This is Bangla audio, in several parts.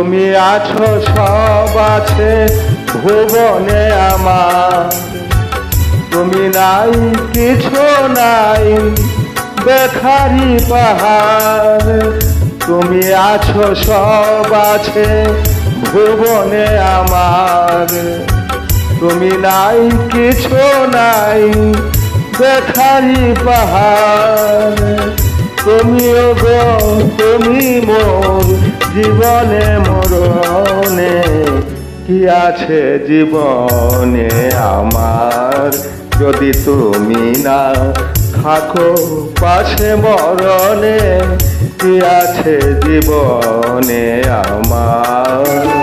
তুমি আছো, সব আছে ভুবনে আমার। তুমি নাই, কিছু নাই, বেখারি পাহাড়। তুমি আছো, সব আছে ভুবনে আমার। তুমি নাই, কিছু নাই, বেখারি পাহাড়। তুমিও গো তুমি মোর জীবনে মরণে, কি আছে জীবনে আমার? যদি তুমি না থাকো পাশে মরণে, কি আছে জীবনে আমার?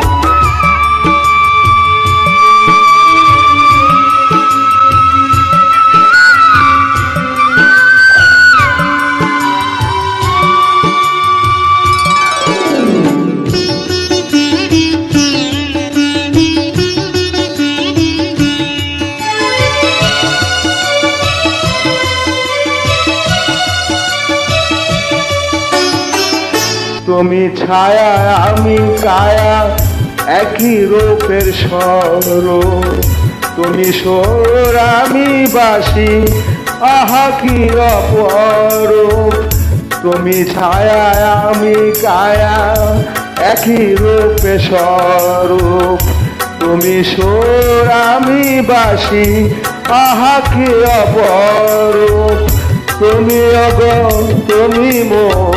তুমি ছায়া, আমি কায়া একই রূপের স্বরূপ। তুমি সোর, আমি বাসি, আহা কি অপরূপ। তুমি ছায়া, আমি কায়া, একই রূপে স্বরূপ। তুমি সোর, আমি বাসি, আহা কি অপরূপ। তুমি অগ তুমি মোর।